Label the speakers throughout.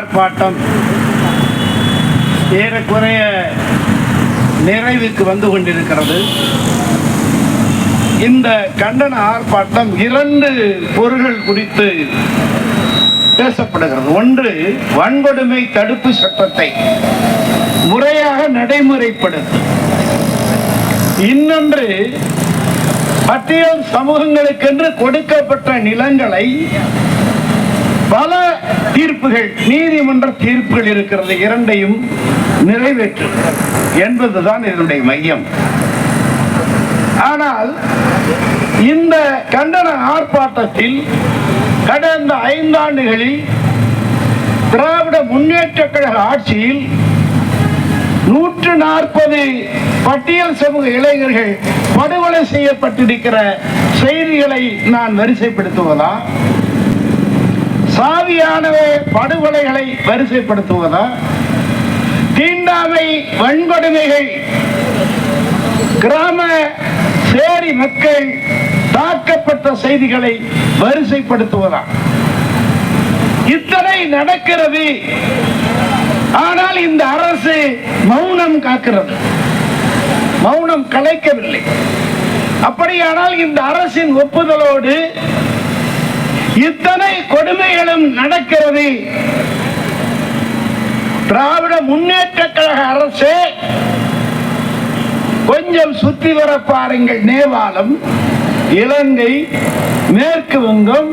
Speaker 1: ஆர்ப்பாட்டம் ஏறக்குறைய நிறைவுக்கு வந்து கொண்டிருக்கிறது. இந்த கண்டன ஆர்ப்பாட்டம் இரண்டு பொருள்கள் குறித்து பேசப்படுகிறது. ஒன்று வன்கொடுமை தடுப்பு சட்டத்தை முறையாக நடைமுறைப்படுத்தும் இன்னொன்று பட்டியல் சமூகங்களுக்கென்று கொடுக்கப்பட்ட நிலங்களை பல தீர்ப்புகள் நீதிமன்ற தீர்ப்புகள் இருக்கிறது இரண்டையும் நிறைவேற்றும் என்பதுதான் இதனுடைய மையம். ஆனால் இந்த கண்டன ஆர்ப்பாட்டத்தில் கடந்த ஐந்தாண்டுகளில் திராவிட முன்னேற்ற கழக ஆட்சியில் நூற்று நாற்பது பட்டியல் சமூக இளைஞர்கள் படுகொலை செய்யப்பட்டிருக்கிற செய்திகளை நான் வரிசைப்படுத்துவதா? சாதியானவை படுகொலைகளை வரிசைப்படுத்துவதா? தீண்டாமை வன்கொடுமைகள் கிராம சேரி மக்கள் தாக்கப்பட்ட செய்திகளை வரிசைப்படுத்துவதா? இத்தனை நடக்கிறது. ஆனால் இந்த அரசு மௌனம் காக்கிறது. மௌனம் கலைக்கவில்லை. அப்படியானால் இந்த அரசின் ஒப்புதலோடு இத்தனை கொடுமைகளும் நடக்கிறது. திராவிட முன்னேற்ற கழக அரசு கொஞ்சம் சுத்தி வர பாருங்கள் நேபாளம் இலங்கை மேற்கு வங்கம்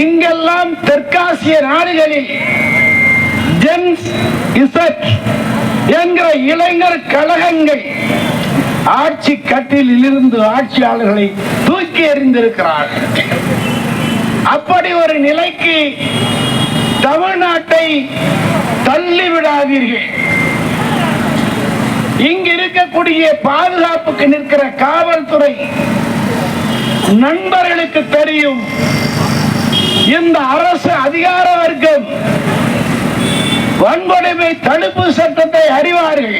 Speaker 1: இங்கெல்லாம் தெற்காசிய நாடுகளில் ஜென்ஸ் இசட் என்கிற இளைஞர் கழகங்கள் ஆட்சி கட்டிலில் இருந்து ஆட்சியாளர்களை தூக்கி எறிந்திருக்கிறார்கள். அப்படி ஒரு நிலைக்கு தமிழ்நாட்டை தள்ளி விடாதீர்கள் இங்கு இருக்கக்கூடிய பாதுகாப்புக்கு நிற்கிற காவல்துறை நண்பர்களுக்கு தெரியும். இந்த அரசு அதிகார வர்க்கம் வன்கொடுமை தடுப்பு சட்டத்தை அறிவார்கள்.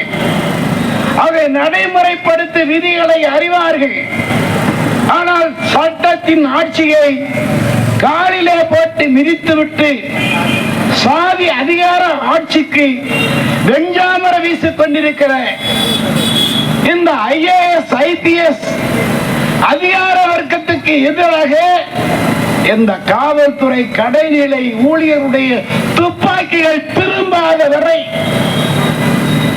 Speaker 1: அதை நடைமுறைப்படுத்த விதிகளை அறிவார்கள். ஆனால் சட்டத்தின் ஆட்சியை காலிலே போட்டு மிதித்து விட்டு சாதி அதிகார ஆட்சிக்கு வெஞ்சாமர வீசிக் கொண்டிருக்கிற இந்த ஐஏஎஸ் ஐபிஎஸ் அதிகார வர்க்கத்துக்கு எதிராக இந்த காவல்துறை கடைநிலை ஊழியருடைய துப்பாக்கிகள் திரும்பாத வரை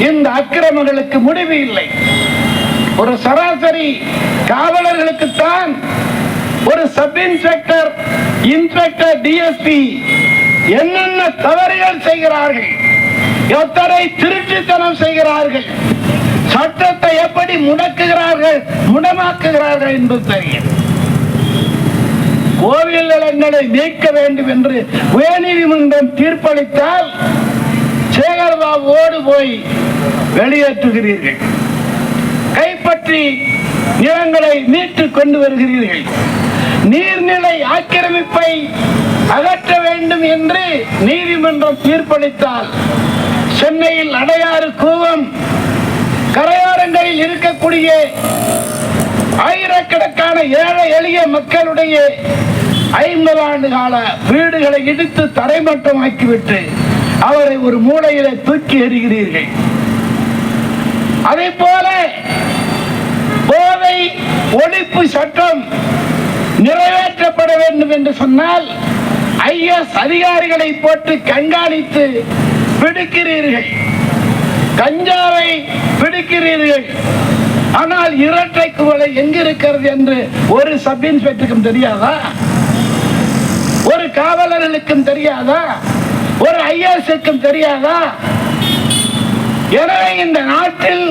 Speaker 1: இந்த அக்கிரமங்களுக்கு முடிவு இல்லை. ஒரு சராசரி காவலர்களுக்குத்தான் ஒரு சப் இன்ஸ்பெக்டர் இன்ஸ்பெக்டர் டிஎஸ்பி என்னென்ன தவறுகள் செய்கிறார்கள் எத்தனை திருட்டுத்தனம் செய்கிறார்கள் சட்டத்தை எப்படி முடக்குகிறார்கள் முடமாக்குகிறார்கள் என்று தெரியும். கோவில் நிலங்களை நீக்க வேண்டும் என்று உயர்நீதிமன்றம் தீர்ப்பளித்தால் சேகர்பாபுவோடு போய் வெளியேற்றுகிறீர்கள். கைப்பற்றி நிலங்களை மீட்டு கொண்டு வருகிறீர்கள். நீர்நிலை ஆக்கிரமிப்பை அகற்ற வேண்டும் என்று நீதிமன்றம் தீர்ப்பளித்தால் சென்னையில் அடையாறு கூவம் கரையோரங்களில் இருக்கக்கூடிய ஆயிரக்கணக்கான ஏழை எளிய மக்களுடைய ஐம்பது ஆண்டு கால வீடுகளை இடித்து தரைமட்டமாக்கிவிட்டு அவரை ஒரு மூளையில தூக்கி எறிகிறீர்கள். அதே போல போதை ஒழிப்பு சட்டம் நிறைவேற்றப்பட வேண்டும் என்று சொன்னால் ஐஎஸ் அதிகாரிகளை போட்டு கண்காணித்து பிடிக்கிறீர்கள். கஞ்சாவை பிடிக்கிறீர்கள். ஆனால் இரட்டை குவளை எங்கிருக்கிறது என்று ஒரு சப் இன்ஸ்பெக்டருக்கும் தெரியாதா? ஒரு காவலர்களுக்கும் தெரியாதா? ஒரு ஐஎஸ்க்கும் தெரியாதா? எனவே இந்த நாட்டில்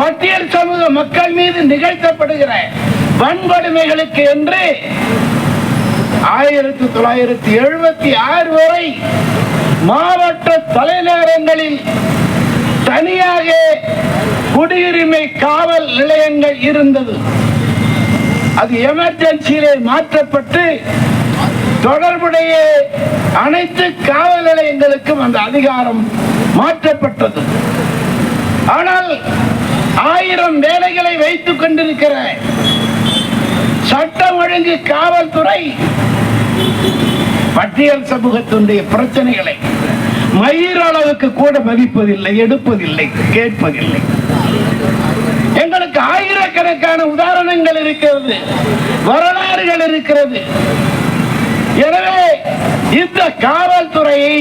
Speaker 1: பட்டியல் சமூக மக்கள் மீது நிகழ்த்தப்படுகிற வன்கொடுமைகளுக்கு என்று ஆயிரத்தி தொள்ளாயிரத்தி எழுபத்தி ஆறு வரை மாவட்ட தலைநகரங்களில் தனியாக குடியுரிமை காவல் நிலையங்கள் இருந்தது. அது எமர்ஜென்சியிலே மாற்றப்பட்டு தொடர்புடைய அனைத்து காவல் நிலையங்களுக்கும் அந்த அதிகாரம் மாற்றப்பட்டது. ஆனால் ஆயிரம் வேலைகளை வைத்துக் கொண்டிருக்கிற சட்டம் ஒழுங்கு காவல்துறை. பட்டியல் சமூகத்தினுடைய பிரச்சனைகளை மயிர் அளவுக்கு கூட மதிப்பதில்லை எடுப்பதில்லை கேட்பதில்லை. எங்களுக்கு ஆயிரக்கணக்கான உதாரணங்கள் இருக்கிறது வரலாறுகள் இருக்கிறது. எனவே இந்த காவல்துறையை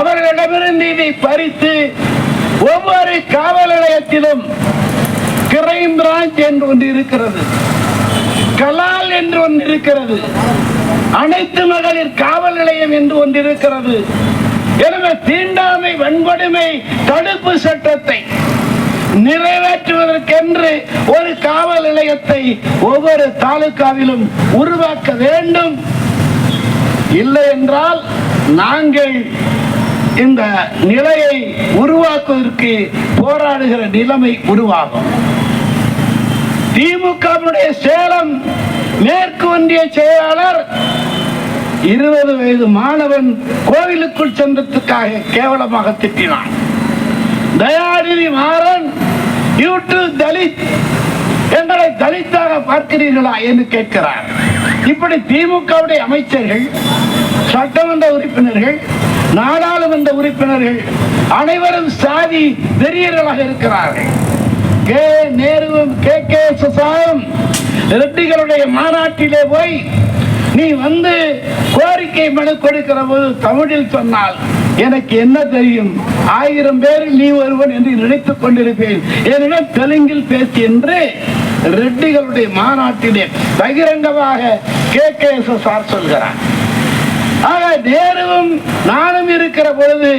Speaker 1: அவர்களிடமிருந்து இதை பறித்து ஒவ்வொரு காவல் நிலையத்திலும் கிரைம் பிரான்ச் என்று ஒன்று இருக்கிறது. கலால் என்று ஒன்று இருக்கிறது அனைத்து மகளிர் காவல் நிலையம் என்று ஒன்று இருக்கிறது எனவே தீண்டாமை வன்கொடுமை தடுப்பு சட்டத்தை நிறைவேற்றுவதற்கென்று ஒரு காவல் நிலையத்தை ஒவ்வொரு தாலுகாவிலும் உருவாக்க வேண்டும். இல்லை என்றால் நாங்கள் இந்த நிலையை உருவாக்குவதற்கு போராடுகிற நிலைமை உருவாகும். திமுகவுடைய சேலம் மேற்கு ஒன்றிய செயலாளர் இருபது வயது மாணவன் கோவிலுக்குள் சென்றதுக்காக கேவலமாக திட்டினான். தயாநிதி மாறன் யூட்டு தலித். எங்களை தலித்தாக பார்க்கிறீர்களா? என்று கேட்கிறார். இப்படி திமுகவுடைய அமைச்சர்கள் சட்டமன்ற உறுப்பினர்கள் நாடாளுமன்ற உறுப்பினர்கள் அனைவரும் சாதி வெறியர்களாக இருக்கிறார்கள். கே. நேருவும் கே. கே. சுசாவும் ரெட்டிகளுடைய மாநாட்டிலே போய் நீ வந்து கோரிக்கை மனு கொடுக்கிற போது தமிழில் சொன்னால் எனக்கு என்ன தெரியும்? ஆயிரம் பேரில் நீ ஒருவன் என்று நினைத்துக் கொண்டிருப்பேன். என்னிடம் தெலுங்கில் பேசி என்று ரெட்டிகளுடைய மாநாட்டிலே பகிரங்கமாக கே கே சார் சொல்கிறார். ஆக நேருவும் நானும் இருக்கிற பொழுது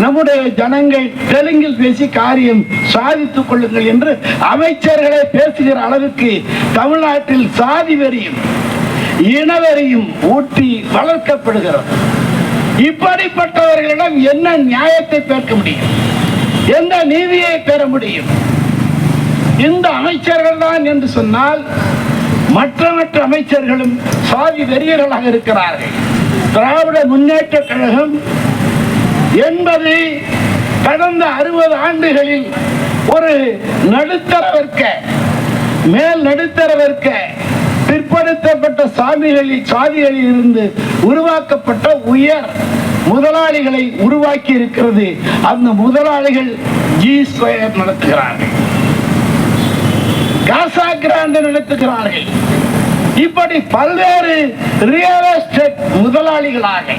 Speaker 1: நம்முடைய ஜனங்கள் தெலுங்கில் பேசி காரியம் சாதித்துக் கொள்ளுங்கள் என்று அமைச்சர்களே பேசுகிற அளவுக்கு தமிழ்நாட்டில் சாதி வெறியும் இனவெறியும் ஊட்டி வளர்க்கப்படுகிறது. இப்படிப்பட்டவர்களிடம் என்ன நியாயத்தை பெற்க முடியும்? எந்த நீதியை பெற முடியும்? இந்த அமைச்சர்கள் தான் என்று சொன்னால் மற்ற மற்ற அமைச்சர்களும் சாதி வெறியர்களாக இருக்கிறார்கள். திராவிட முன்னேற்ற கழகம் என்பது கடந்த அறுபது ஆண்டுகளில் ஒரு நடுத்தர வர்க்க மேல் நடுத்தர வர்க்க பிற்படுத்தப்பட்ட சாமிகளில் சாதிகளில் இருந்து உருவாக்கப்பட்ட உயர் முதலாளிகளை உருவாக்கி இருக்கிறது. அந்த முதலாளிகள் ஜி ஸ்கொயர் நடத்துகிறார்கள். காசா கிராண்ட் நடத்துகிறார்கள். இப்படி பல்வேறு ரியல் எஸ்டேட் முதலாளிகளாக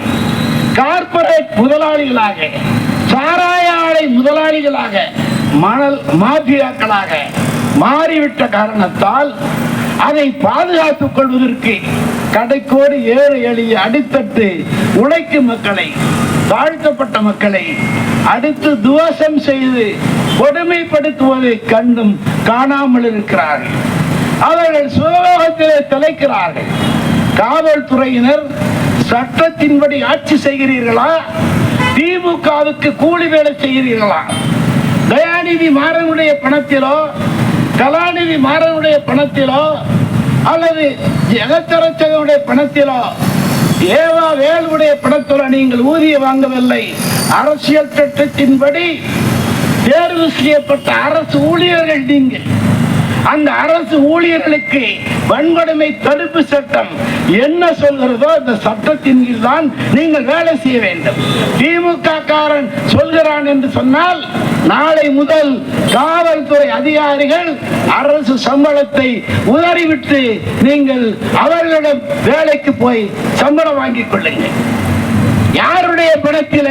Speaker 1: கார்பரேட் முதலாளிகளாக சாராய ஆலை முதலாளிகளாக மணல் மாபியாக்களாக மாறிவிட்ட காரணத்தால் அதை பாதுகாத்துக் கொள்வதற்கு கடைக்கோடு ஏறு எளிய அடித்தட்டு உழைக்கும் மக்களை தாழ்த்தப்பட்ட மக்களை அடுத்து துவசம் செய்து கொடுமைப்படுத்துவதை கண்டும் காணாமல் இருக்கிறார்கள் அவர்கள் சுலோகத்திலே தலைக்கிறார்கள் காவல்துறையினர் சட்டத்தின்படி ஆட்சி செய்கிறீர்களா? திமுகவுக்கு கூலி வேலை செய்கிறீர்களா? தயாநிதி மாறனுடைய பணத்திலோ கலாநிதி மாறனுடைய பணத்திலோ அல்லது ஜெகத்தரச்சகனுடைய பணத்திலோ ஏவா வேலுடைய பணத்திலோ நீங்கள் ஊதிய வாங்கவில்லை. அரசியல் சட்டத்தின்படி தேர்வு செய்யப்பட்ட அரசு ஊழியர்கள் நீங்கள். அந்த அரசு ஊழியர்களுக்கு வன்கொடுமை தடுப்பு சட்டம் என்ன சொல்கிறதோ அந்த சட்டத்தின் கீழ் தான் நீங்கள் வேலை செய்ய வேண்டும். திமுக காரன் சொல்கிறான் என்று சொன்னால் நாளை முதல் காவல்துறை அதிகாரிகள் அரசு சம்பளத்தை உதறிவிட்டு நீங்கள் அவர்களிடம் வேலைக்கு போய் சம்பளம் வாங்கிக் கொள்ளுங்கள். யாருடைய பணத்தில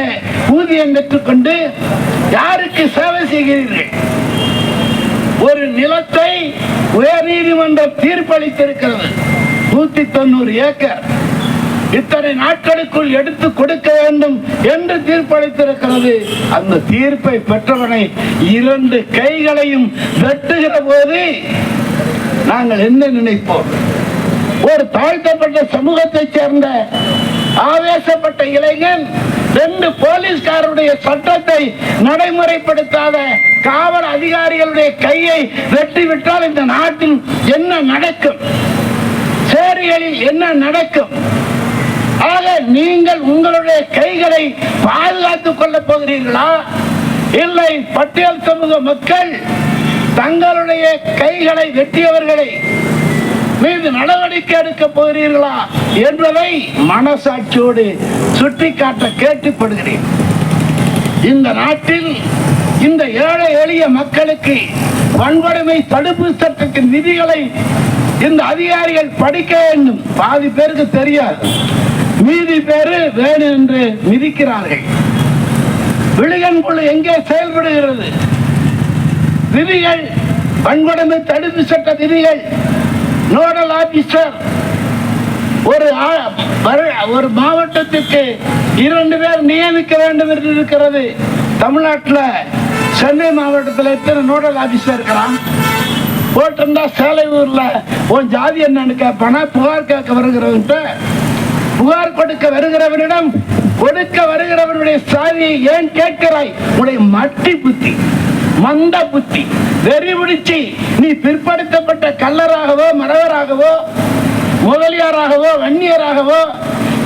Speaker 1: ஊதியம் பெற்றுக்கொண்டு யாருக்கு சேவை செய்கிறீர்கள்? நிலத்தை உயர் நீதிமன்றம் தீர்ப்பளித்திருக்கிறது. நூத்தி தொண்ணூறு ஏக்கர். இத்தனை நாட்களுக்குள் எடுத்து கொடுக்க வேண்டும் என்று தீர்ப்பளித்திருக்கிறது. அந்த தீர்ப்பை பெற்றவனை இரண்டு கைகளையும் வெட்டுகிற போது நாங்கள் என்ன நினைப்போம்? ஒரு தாழ்த்தப்பட்ட சமூகத்தைச் சேர்ந்த ஆவேசப்பட்ட இளைஞன் ரெண்டு போலீஸ்காரருடைய சட்டத்தை நடைமுறைப்படுத்தாத காவல் அதிகாரிகளுடைய கையை வெட்டிவிட்டால் இந்த நாட்டில் என்ன நடக்கும்? சேரிகளில் என்ன நடக்கும்? ஆக நீங்கள் உங்களுடைய கைகளை பாதுகாத்துக் கொள்ளப் போகிறீர்களா? இல்லை பட்டியல் சமூக மக்கள் தங்களுடைய கைகளை வெட்டியவர்களை மீது நடவடிக்கை எடுக்க போகிறீர்களா என்பதை மனசாட்சியோடு சுட்டிக்காட்ட கேட்டுப்படுகிறேன் இந்த நாட்டில் இந்த ஏழை எளிய மக்களுக்கு வன்கொடுமை தடுப்பு சட்டத்தின் விதிகளை இந்த அதிகாரிகள் படிக்க வேண்டும். பாதி பேருக்கு தெரியாது. மீதி பேரு வேணும் என்று மிதிக்கிறார்கள். விழுகன் குழு எங்கே செயல்படுகிறது? விதிகள் வன்கொடுமை தடுப்பு சட்ட விதிகள் நோடல் ஆபீசர். ஒரு ஆ- வரு- ஒரு மாவட்டத்திற்கு இரண்டு பேர் நியமிக்க வேண்டும் என்று இருக்கிறது. தமிழ்நாட்டில் சென்னை மாவட்டத்தில் எத்தனை நோடல் ஆபீசர் இருக்கிறான்? போட்டிருந்தா சேலை ஊரில் உன் ஜாதி என்னன்னு கேட்பானா புகார் கேட்க வருகிறவன்ட்ட. புகார் கொடுக்க வருகிறவனிடம் கொடுக்க வருகிறவனுடைய சாதியை ஏன் கேட்கிறாய்? உடைய மட்டி புத்தி. மந்த புத்தி. வெறி பிடிச்சி நீ பிற்படுத்தப்பட்ட கல்லராகவோ மறவராகவோ முதலியாராகவோ வன்னியராகவோ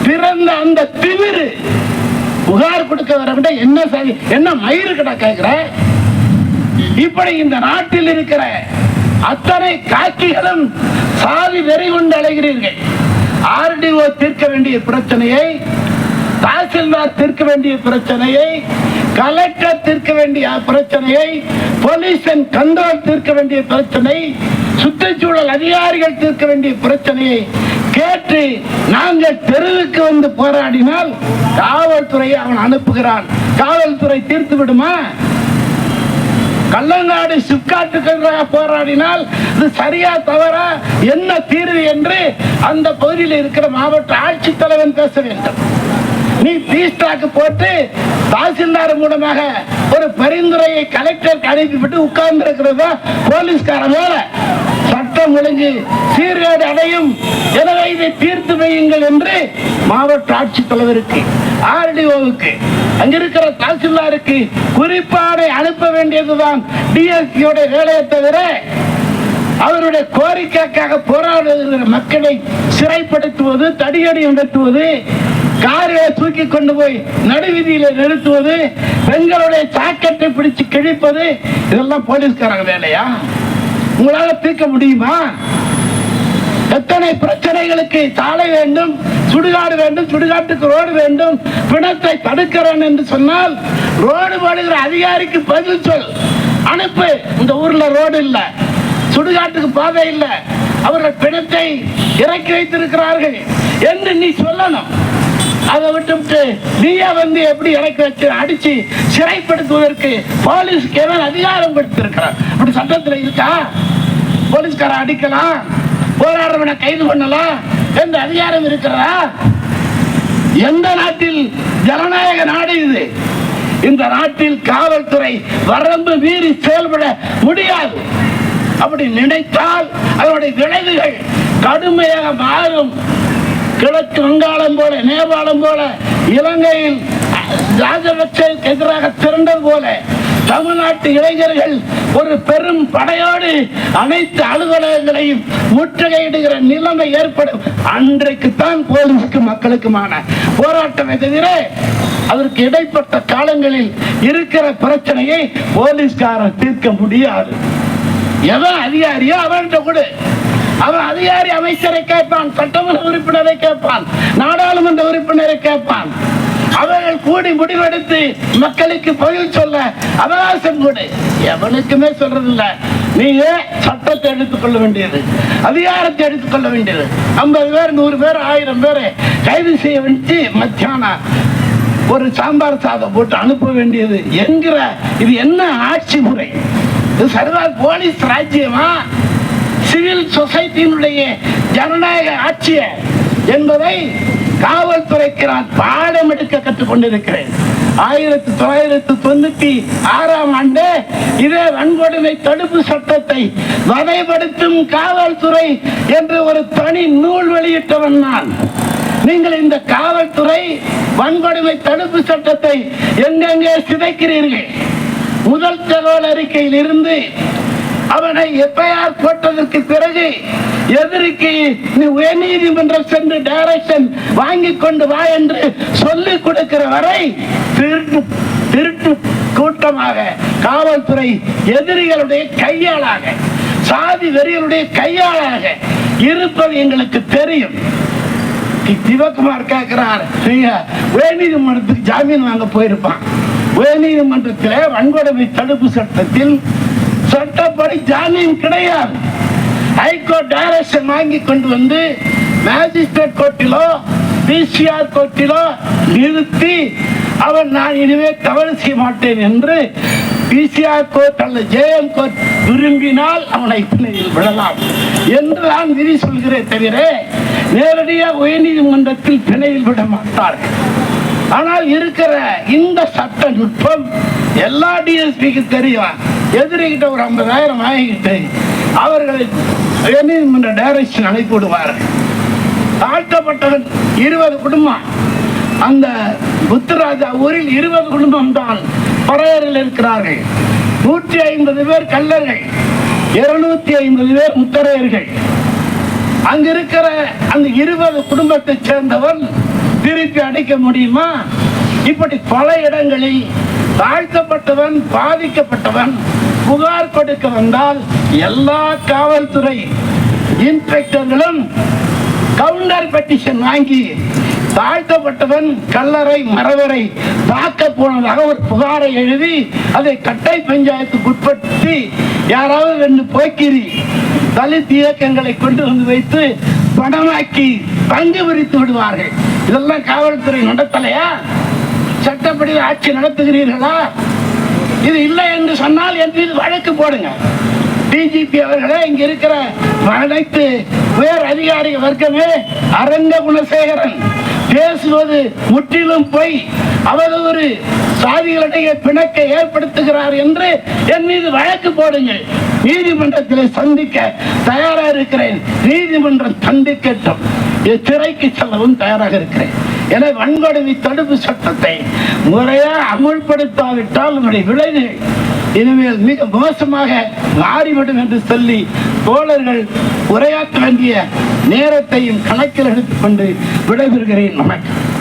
Speaker 1: பிறந்த அந்த திமிரு புகார் கொடுக்க வரவிட என்ன சாதி என்ன மயிறு கிட்ட கேட்கிற இப்படி இந்த நாட்டில் இருக்கிற அத்தனை காட்சிகளும் சாதி வெறி கொண்டு அலைகிறீர்கள். ஆர்டிஓ தீர்க்க வேண்டிய பிரச்சனையை தாசில்தார் தீர்க்க வேண்டிய பிரச்சனையை கலெக்டர் தீர்க்க வேண்டிய பிரச்சனையை போலீஸ் கண்ட்ரோல் தீர்க்க வேண்டிய பிரச்சனை சுற்றுச்சூழல் அதிகாரிகள் தீர்க்க வேண்டிய பிரச்சனையை கேட்டு நாங்கள் தெருவுக்கு வந்து போராடினால் காவல்துறையை அவன் அனுப்புகிறான். காவல்துறை தீர்த்து விடுமா? கள்ளங்காடு சிப்காட்டுக்கு போராடினால் இது சரியா தவறா? என்ன தீர்வு என்று அந்த பகுதியில் இருக்கிற மாவட்ட ஆட்சித்தலைவன் பேச வேண்டும். நீ பீஸ்டாக்கு போட்டு தாசில்தார் மூலமாக ஒரு பரிந்துரையை கலெக்டருக்கு அனுப்பிவிட்டு உட்கார்ந்து இருக்கிறது போலீஸ்கார வேலை சட்டம் ஒழுங்கு சீர்கேடு அடையும். எனவே இதை தீர்த்து வையுங்கள் என்று மாவட்ட ஆட்சித்தலைவருக்கு ஆர்டிஓவுக்கு அங்கிருக்கிற தாசில்தாருக்கு குறிப்பாடை அனுப்ப வேண்டியதுதான் டிஎஸ்பியோட வேலையை தவிர அவருடைய கோரிக்கைக்காக போராடுகிற மக்களை சிறைப்படுத்துவது தடியடி நடத்துவது காரியை தூக்கி கொண்டு போய் நடுவீதியில நிறுத்துவது பெண்களுடைய சாக்கெட்டை பிடிச்சு கிழிப்பது இதெல்லாம் போலீஸ்காரங்க வேலையா? உங்களால தீர்க்க முடியுமா? எத்தனை பிரச்சனைகளுக்கு சாலை வேண்டும் சுடுகாடு வேண்டும் சுடுகாட்டுக்கு ரோடு வேண்டும் பிணத்தை தடுக்கிறேன் என்று சொன்னால் ரோடு போடுகிற அதிகாரிக்கு பதில் சொல். அனுப்பு. இந்த ஊர்ல ரோடு இல்ல சுடுகாட்டுக்கு பாதை இல்ல. அவர்கள் பிணத்தை இறக்கி வைத்திருக்கிறார்கள் என்று நீ சொல்லணும். அதை விட்டுவிட்டு நீயா வந்து எப்படி எனக்கு வச்சு அடிச்சு சிறைப்படுத்துவதற்கு போலீஸ்க்கு எவன் அதிகாரம் கொடுத்திருக்கிறார். அப்படி சட்டத்தில் இருக்கா? போலீஸ்காரன் அடிக்கலாம் போராடுறவனை கைது பண்ணலாம் என்ற அதிகாரம் இருக்கிறதா? எந்த நாட்டில் ஜனநாயக நாடு இது? இந்த நாட்டில் காவல்துறை வரம்பு மீறி செயல்பட முடியாது. அப்படி நினைத்தால் அதனுடைய விளைவுகள் கடுமையாக மாறும். கிழக்கு வங்காளம் போல நேபாளம் போல இலங்கையில் ராஜபக்சேவுக்கு எதிராக திரண்டது போல தமிழ்நாட்டு இளைஞர்கள் ஒரு பெரும் படையோடு அனைத்து அலுவலகங்களையும் முற்றுகையிடுகிற நிலைமை ஏற்படும். அன்றைக்குத்தான் போலீஸுக்கு மக்களுக்குமான போராட்டமே தவிர அதற்கு இடைப்பட்ட காலங்களில் இருக்கிற பிரச்சனையை போலீஸ்காரர் தீர்க்க முடியாது. எவன் அதிகாரியோ அவன்கிட்ட கூட. அவன் அதிகாரி அமைச்சரை கேட்பான் சட்டமன்ற உறுப்பினரை கேட்பான் நாடாளுமன்ற உறுப்பினரை கேட்பான். அவர்கள் கூடி முடிவெடுத்து மக்களுக்கு பதில் சொல்ல அவகாசம் கொடு. எவனுக்குமே சொல்றது இல்ல நீங்க சட்டத்தை எடுத்துக்கொள்ள வேண்டியது. அதிகாரத்தை எடுத்துக்கொள்ள வேண்டியது. ஐம்பது பேர் நூறு பேர் ஆயிரம் பேர் கைது செய்ய வேண்டி மத்தியானம் ஒரு சாம்பார் சாதம் போட்டு அனுப்ப வேண்டியது என்கிற இது என்ன ஆட்சி முறை? இது சரிதான் போலீஸ் ராஜ்யமா? சிவில் சொசைட்டியினுடைய ஜனநாயக ஆட்சிய என்பதை காவல்துறைக்கு நான் பாடம் எடுக்க கற்றுக்கொண்டிருக்கிறேன் ஆயிரத்தி தொள்ளாயிரத்தி தொண்ணூத்தி ஆறாம் ஆண்டு இதே வன்கொடுமை தடுப்பு சட்டத்தை வதைப்படுத்தும் காவல்துறை என்று ஒரு தனி நூல் வெளியிட்டவன் நான். நீங்கள் இந்த காவல்துறை வன்கொடுமை தடுப்பு சட்டத்தை எங்கெங்கே சிதைக்கிறீர்கள்? முதல் தகவல் அறிக்கையில் இருந்து அவனை எஃப்ஐஆர் போட்டதற்கு பிறகு எதிரிக்கு நீ உயர்நீதிமன்றம் சென்று டைரக்ஷன் வாங்கி கொண்டு வா என்று சொல்லிக் கொடுக்கிற வரை திருட்டு திருட்டு கூட்டமாக காவல்துறை எதிரிகளுடைய கையாளாக சாதி வெறிகளுடைய கையாளாக இருப்பது எங்களுக்கு தெரியும். சிவகுமார் கேட்கிறார் உயர்நீதிமன்றத்துக்கு ஜாமீன் வாங்க போயிருப்பான். உயர்நீதிமன்றத்தில் வன்கொடுமை தடுப்பு சட்டத்தில் சட்டப்படி ஜாமீன் கிடையாது. ஹைகோர்ட் டைரக்ஷன் வாங்கி கொண்டு வந்து மேஜிஸ்ட்ரேட் கோர்ட்டிலோ பிசிஆர் கோர்ட்டிலோ நிறுத்தி அவன் நான் இனிமே தவறு செய்ய மாட்டேன் என்று பிசிஆர் கோர்ட் அல்லது ஜேஎம் கோர்ட் விரும்பினால் அவனை பிணையில் விடலாம் என்று நான் விதி சொல்கிறேன் தவிர நேரடியாக உயர்நீதிமன்றத்தில் பிணையில் விட மாட்டார்கள் ஆனால் இருக்கிற இந்த சட்ட நுட்பம் எல்லா டிஎஸ்பிக்கு தெரியும். எதிரிகிட்ட ஒரு ஐம்பதாயிரம் வாங்கிக்கிட்டு அவர்களை உயர்நீதிமன்ற டைரக்ஷன் அழைப்பு விடுவார்கள் தாழ்த்தப்பட்டவன் இருபது குடும்பம். அந்த புத்தராஜா ஊரில் இருபது குடும்பம் தான் பறையரில் இருக்கிறார்கள். நூற்றி ஐம்பது பேர் கல்லர்கள் இருநூத்தி ஐம்பது பேர் முத்தரையர்கள். அங்க இருக்கிற அந்த இருபது குடும்பத்தை சேர்ந்தவன் திருப்பி அடைக்க முடியுமா? இப்படி பல இடங்களில் தாழ்த்தப்பட்டவன் பாதிக்கப்பட்டவன் புகார் கொடுக்க வந்தால் எல்லா காவல்துறை இன்ஸ்பெக்டர்களும் கவுண்டர் பெட்டிஷன் வாங்கி தாழ்த்தப்பட்டவன் கல்லறை மரவரை தாக்க போனதாக ஒரு புகாரை எழுதி அதை கட்டை பஞ்சாயத்துக்கு உட்படுத்தி யாராவது ரெண்டு போக்கிரி தலித் இயக்கங்களை கொண்டு வந்து வைத்து பணமாக்கி பங்கு பிரித்து விடுவார்கள். இதெல்லாம் காவல்துறை நடத்தலையா? சட்டப்படி ஆட்சி நடத்துகிறீர்களா? இது இல்லை என்று சொன்னால் என் மீது வழக்கு போடுங்க. டிஜிபி அவர்களே இங்க இருக்கிற அனைத்து உயர் அதிகாரி வர்க்கமே அரங்க குணசேகரன். பேசுவது முற்றிலும் பொய். ஒரு சாதிகளிடையே பிணக்கை ஏற்படுத்துகிறார் என்று என் மீது வழக்கு போடுங்கள். நீதிமன்றத்தில் சந்திக்க தயாராக இருக்கிறேன். நீதிமன்றம் சந்திக்கட்டும் இது சிறைக்கு செல்லவும் தயாராக இருக்கிறேன். என வன்கொடுமை தடுப்பு சட்டத்தை முறையாக அமுல்படுத்தாவிட்டால் உங்களுடைய விளைவு இனிமேல் மிக மோசமாக மாறிவிடும் என்று சொல்லி தோழர்கள் உரையாற்ற வேண்டிய நேரத்தையும் கணக்கில் எடுத்துக்கொண்டு விடைபெறுகிறேன். வணக்கம்.